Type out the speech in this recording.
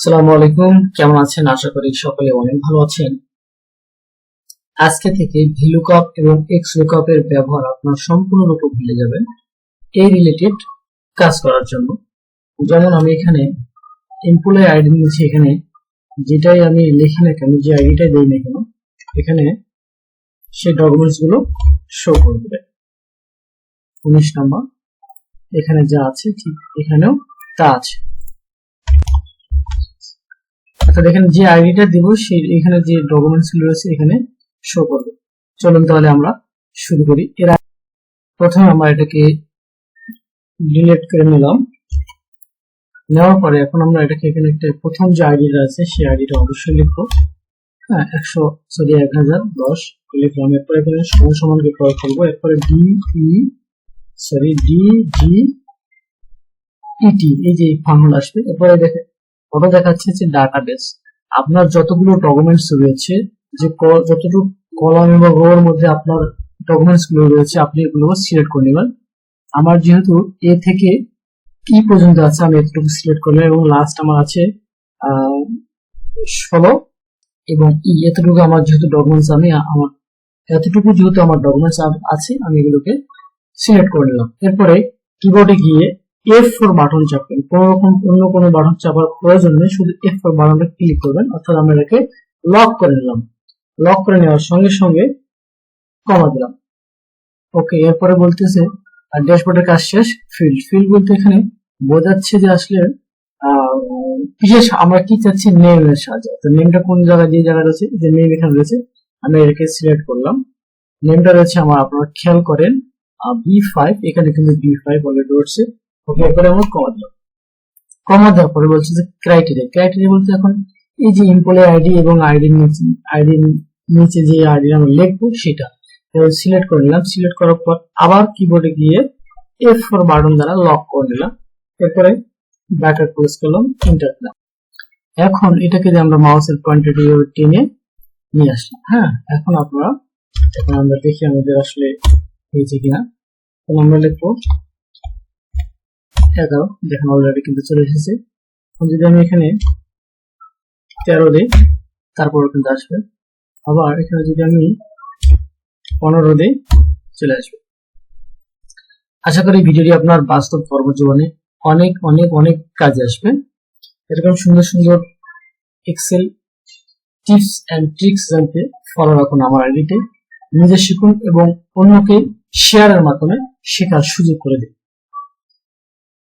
আসসালামু আলাইকুম। কেমন আছেন? আশা করি সকলে অনেক ভালো আছেন। আজকে থেকে ভিলুকাপ এবং এক্স লুকআপ এর ব্যবহার আপনার সম্পূর্ণরূপে ভুলে যাবেন। এই রিলেটেড কাজ করার জন্য। যেমন আমি এখানে এমপ্লয় আইডি নিয়েছি এখানে। যেটাই আমি লিখি না কেন, যে আইডিটাই দিই না কেন, এখানে সেই ডকুমেন্টসগুলো শো করবে। উনিশ নম্বর। এখানে যা আছে, ঠিক এখানেও তা আছে। অর্থাৎ এখানে যে আইডিটা দিব, সেই এখানে যে ডকুমেন্টসগুলো রয়েছে এখানে শো করবে। চলুন তাহলে আমরা শুরু করি। এর প্রথমে আমরা এটাকে ডিলিট করে নিলাম। নেওয়ার পরে এখন আমরা এটাকে এখানে একটা প্রথম যে আইডিটা আছে, সেই আইডিটা অবশ্যই লিখব। হ্যাঁ একশো, সরি, এক হাজার, দশ, লিখলাম। এরপরে এখানে সমান সমানকে প্রয়োগ করব। এরপরে D sorry D G E T এই যে ফর্মুলা আসবে। এরপরে দেখে ওটা দেখাচ্ছে যে ডাটাবেস। আপনার যতগুলো ডকুমেন্টস রয়েছে, যে যতটুকু কলাম এবং রো এর মধ্যে আপনার ডকুমেন্টসগুলো রয়েছে, আপনি এগুলো সিলেক্ট করে নেবেন। আমার যেহেতু এ থেকে কি পর্যন্ত আছে, আমি এতটুকু সিলেক্ট করলাম এবং লাস্ট আমার আছে ষোলো এবং ই, এতটুকু আমার যেহেতু ডকুমেন্টস আমি আমার এতটুকু যেহেতু আমার ডকুমেন্টস আছে, আমি এগুলোকে সিলেক্ট করে নিলাম। এরপরে কিবোর্ডে গিয়ে এফ ফোর বাটন চাপবেন। কোন রকম অন্য কোনো বাটন চাপার প্রয়োজন নেই, শুধু এফ ফোর বাটনটা ক্লিক করবেন। অর্থাৎ আমরা এটাকে লক করে নিলাম। লক করে নেওয়ার সঙ্গে সঙ্গে কমা দিলাম। ওকে এরপরে বলতেছে ড্যাশবোর্ডের কাজ শেষ ফিল্ড ফিল্ড বলতে এখানে বোঝাচ্ছে যে আসলে বিশেষ আমরা কি চাচ্ছি নেমের সাহায্যে। তো নেমটা কোন জায়গায়, যে জায়গায় রয়েছে, যে নেম এখানে রয়েছে, আমি এটাকে সিলেক্ট করলাম। নেমটা রয়েছে আমার, আপনারা খেয়াল করেন বি ফাইভ এখানে কিন্তু বি ফাইভ অলরেডি রয়েছে। ওকে, এরপরে আমরা কমা দিলাম কমা দেওয়ার পরে বলছে যে ক্রাইটেরিয়া ক্রাইটেরিয়া বলতে এখন এই যে এমপ্লয় আইডি এবং আইডির নিচে আইডির নিচে যে আইডি আমরা লিখব, সেটা। সিলেক্ট করে নিলাম। সিলেক্ট করার পর আবার কিবোর্ডে গিয়ে এফ ফোর বাটন দ্বারা লক করে নিলাম। এরপরে ব্যাটার ক্লোজ করলাম এন্টার দিলাম। এখন এটাকে যে আমরা মাউসের পয়েন্টার দিয়ে টেনে নিয়ে আসলাম। হ্যাঁ এখন আপনারা, এখন আমরা দেখি আমাদের আসলে হয়েছে কিনা। আমরা লিখব এগারো, দেখেন অলরেডি কিন্তু চলে এসেছে। যদি আমি এখানে তেরো দিই তারপরে কিন্তু আসবে। আবার এখানে যদি আমি পনেরো দিই, চলে আসবে। আশা করি ভিডিওটি আপনার বাস্তব কর্মজীবনে অনেক অনেক অনেক কাজে আসবে। এরকম সুন্দর সুন্দর এক্সেল টিপস অ্যান্ড ট্রিক্স জানতে ফলো রাখুন আমার আইডিতে। নিজে শিখুন এবং অন্যকে শেয়ারের মাধ্যমে শেখার সুযোগ করে দিন।